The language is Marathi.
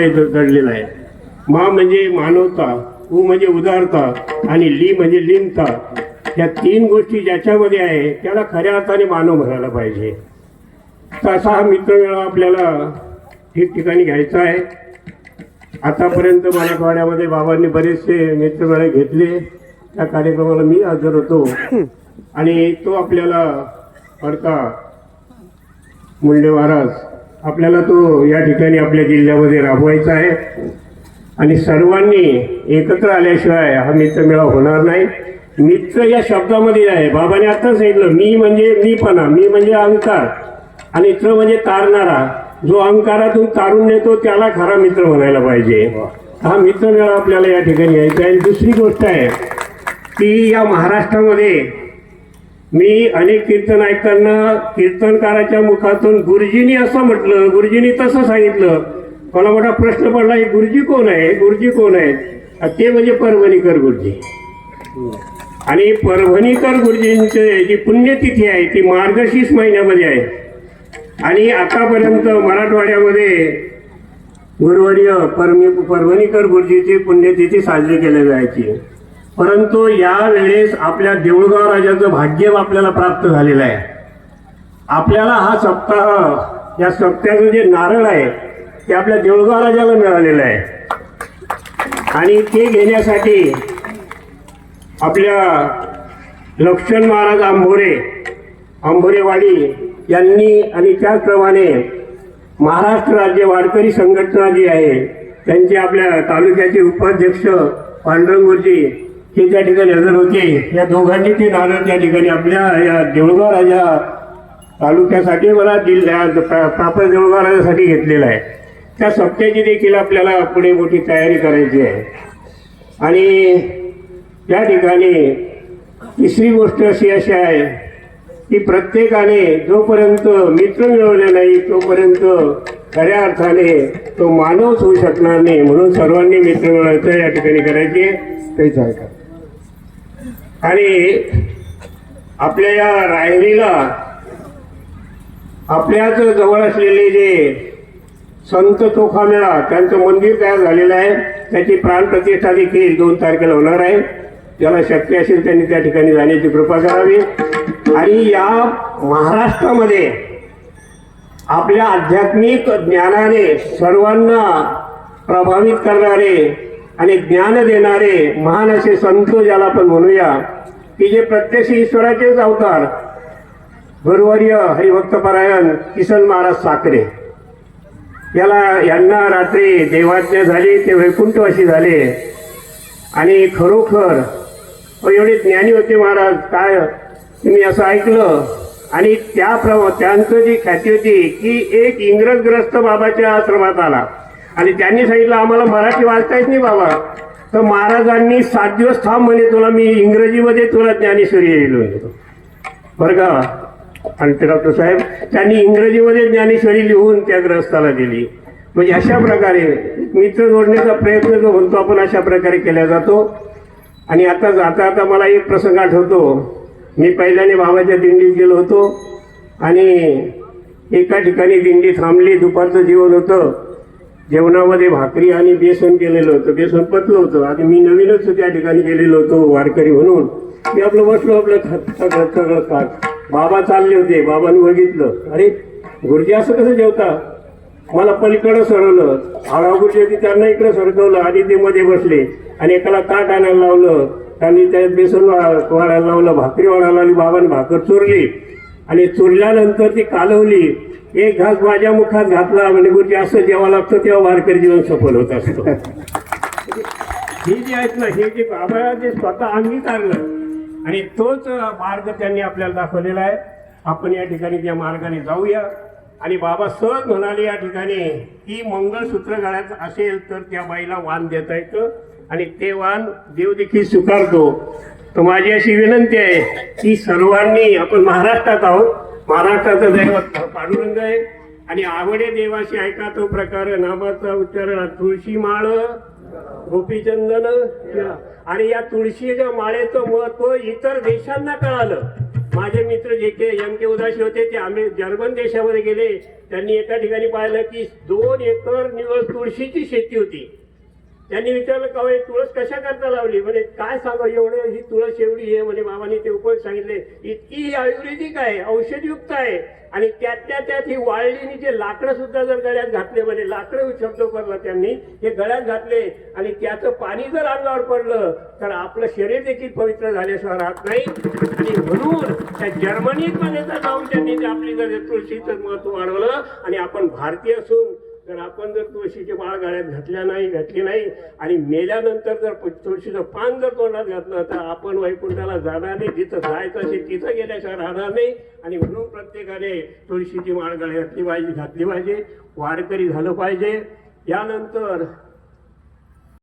इथं आहे. मा म्हणजे मानवता उ म्हणजे उदारता आणि ली म्हणजे लिनता. या तीन गोष्टी ज्याच्यामध्ये आहे त्याला खऱ्या अर्थाने मानव म्हणायला पाहिजे. तसा हा मित्रमेळा आपल्याला ठिकठिकाणी घ्यायचा आहे. आतापर्यंत मराठवाड्यामध्ये बाबांनी बरेचसे मित्रमेळे घेतले. त्या कार्यक्रमाला मी हजर होतो. आणि तो आपल्याला फडका मुंडे महाराज आपल्याला तो या ठिकाणी आपल्या जिल्ह्यामध्ये राबवायचा आहे. आणि सर्वांनी एकत्र आल्याशिवाय हा मित्रमेळा होणार नाही. मित्र या शब्दामध्ये आहे. बाबाने आता सांगितलं मी म्हणजे मीपणा मी म्हणजे अहंकार. आणि मित्र म्हणजे तारणारा. जो अहंकारातून तारून नेतो त्याला खरा मित्र म्हणायला पाहिजे. हा मित्रमेळा आपल्याला या ठिकाणी यायचा आहे. आणि दुसरी गोष्ट आहे की या महाराष्ट्रामध्ये मी अनेक कीर्तन ऐकताना कीर्तनकाराच्या मुखातून गुरुजींनी असं म्हटलं गुरुजींनी तसं सांगितलं. मला मोठा प्रश्न पडला हे गुरुजी कोण आहे? गुरुजी कोण आहेत? ते म्हणजे परभणीकर गुरुजी. आणि परभणीकर गुरुजींचे जी पुण्यतिथी आहे ती मार्गशीर्ष महिन्यामध्ये आहे. आणि आतापर्यंत मराठवाड्यामध्ये गुरुवर्य परमी परभणीकर गुरुजीची पुण्यतिथी साजरी केली जायची. परंतु या वेळेस आपल्या देऊळगाव राजाचं भाग्य आपल्याला प्राप्त झालेलं आहे. आपल्याला हा सप्ताह या सप्त्याचं जे नारळ आहे ते आपल्या देऊळगाव राजाला मिळालेलं आहे. आणि ते घेण्यासाठी आपल्या लक्ष्मण महाराज आंभोरे आंभोरेवाडी यांनी आणि त्याचप्रमाणे महाराष्ट्र राज्य वारकरी संघटना जी आहे त्यांचे आपल्या तालुक्याचे उपाध्यक्ष पांडुरंग हे त्या ठिकाणी हजर होते या दोघांनी ते नारळ त्या ठिकाणी आपल्या या देऊळगाव राजा तालुक्यासाठी मला जिल्ह्या प्रापर देऊळगाव राजासाठी घेतलेला आहे. त्या सप्त्याची देखील आपल्याला पुढे मोठी तयारी करायची आहे. आणि त्या ठिकाणी तिसरी गोष्ट अशी अशी आहे की प्रत्येकाने जोपर्यंत मित्र मिळवले नाही तोपर्यंत खऱ्या अर्थाने तो मानवच होऊ शकणार नाही म्हणून सर्वांनी मित्र मिळवायचं या ठिकाणी करायचे तेच आहे का आणि आपल्या या रायरीला आपल्याच जवळ असलेले जे संत चोखामेळा त्यांचं मंदिर तयार झालेलं आहे. त्याची प्राणप्रतिष्ठा देखील दोन तारखेला होणार आहे. ज्याला शक्य असेल त्यांनी त्या ठिकाणी जाण्याची कृपा करावी. आणि या महाराष्ट्रामध्ये आपल्या आध्यात्मिक ज्ञानाने सर्वांना प्रभावित करणारे आणि ज्ञान देणारे महान असे संत ज्याला आपण म्हणूया की जे प्रत्यक्ष ईश्वराचेच अवतार गुरुवर्य हरिभक्तपरायण किसन महाराज साखरे याला यांना रात्री देवाज्ञा झाली ते वैकुंठवासी झाले. आणि खरोखर एवढे ज्ञानी होते महाराज काय तुम्ही असं ऐकलं? आणि त्याप्रमा त्यांचं जी ख्याती होती की एक इंग्रजग्रस्त बाबाच्या आश्रमात आला. आणि त्यांनी सांगितलं आम्हाला मराठी वाचता येत नाही बाबा. तर महाराजांनी सात दिवस थांब म्हणे तुला मी इंग्रजीमध्ये तुला ज्ञानेश्वरी येईल. म्हणे. बरं का? आणि ते डॉक्टर साहेब त्यांनी इंग्रजीमध्ये ज्ञानेश्वरी लिहून त्या ग्रस्ताला दिली. म्हणजे अशा प्रकारे मित्र जोडण्याचा प्रयत्न जो म्हणतो आपण अशा प्रकारे केला जातो. आणि आता जाता आता मला एक प्रसंग आठवतो. मी पहिल्याने बाबाच्या दिंडीत गेलो होतो. आणि एका ठिकाणी दिंडी थांबली दुपारचं जेवण होतं. जेवणामध्ये भाकरी आणि बेसन केलेलं होतं. बेसन पतलं होतं. आणि मी नवीनच त्या ठिकाणी गेलेलो होतो वारकरी म्हणून. मी आपलं बसलो आपलं खात सगळं सगळं खात बाबा चालले होते. बाबांनी बघितलं. अरे गुरुजी असं कसं जेवता? मला पलीकडं सरवलं हळा होती त्यांना इकडं सरकवलं. आणि ते मध्ये बसले. आणि एकाला ताट आणायला लावलं. त्यांनी त्यात बेसन वाढायला लावलं. भाकरी वाढायला लावली. बाबांनी भाकर चोरली. आणि चोरल्यानंतर ती कालवली. एक घास माझ्या मुखात घातला म्हणजे गुरुजी असं जेव्हा लागतं तेव्हा वारकरी जीवन सफल होत असतं. हे जे आहेत ना हे जे बाबा जे स्वतः अंगीकारलं आणि तोच मार्ग त्यांनी आपल्याला दाखवलेला आहे. आपण या ठिकाणी त्या मार्गाने जाऊया. आणि बाबा सहज म्हणाले या ठिकाणी की मंगळसूत्र गळ्यात असेल तर त्या बाईला वाण देता येतं. आणि ते वाण देव देखील स्वीकारतो. तर माझी अशी विनंती आहे की सर्वांनी आपण महाराष्ट्रात आहोत महाराष्ट्राचं दैवत पांडुरंग आहे. आणि आवडे देवाशी ऐका तो प्रकार नामाचा उच्चारण तुळशी माळ गोपीचंदन आणि या तुळशीच्या माळेचं महत्त्व इतर देशांना कळालं. माझे मित्र जे के एम के उदाशी होते ते आम्ही जर्मन देशामध्ये गेले. त्यांनी एका ठिकाणी पाहिलं की दोन एकर निवड तुळशीची शेती होती. त्यांनी विचारलं का हे तुळस कशा करता लावली? म्हणे काय सांगा एवढं ही तुळस एवढी आहे म्हणे बाबांनी ते उपयोग सांगितले. इतकी ही आयुर्वेदिक आहे औषधयुक्त आहे. आणि त्यातल्या त्यात ही वाळलीनी जे लाकडं सुद्धा जर गळ्यात घातले म्हणे लाकडं शब्द करला त्यांनी हे गळ्यात घातले आणि त्याचं पाणी जर अंगावर पडलं तर आपलं शरीर देखील पवित्र झाल्याशिवाय राहत नाही. आणि म्हणून त्या जर्मनीत पण जाऊन त्यांनी आपली जर तुळशीचं महत्त्व वाढवलं आणि आपण भारतीय असून तर आपण जर तुळशीचे बाळ गळ्यात घातल्या नाही घातली नाही आणि मेल्यानंतर जर प- तुळशीचं पान जर तोंडात घातलं तर आपण वैकुंठाला जाणार नाही. जिथं जायचं असेल तिथं गेल्याशिवाय राहणार नाही. आणि म्हणून प्रत्येकाने तुळशीची माळ गळ्यात घातली पाहिजे घातली पाहिजे. वारकरी झालं पाहिजे. यानंतर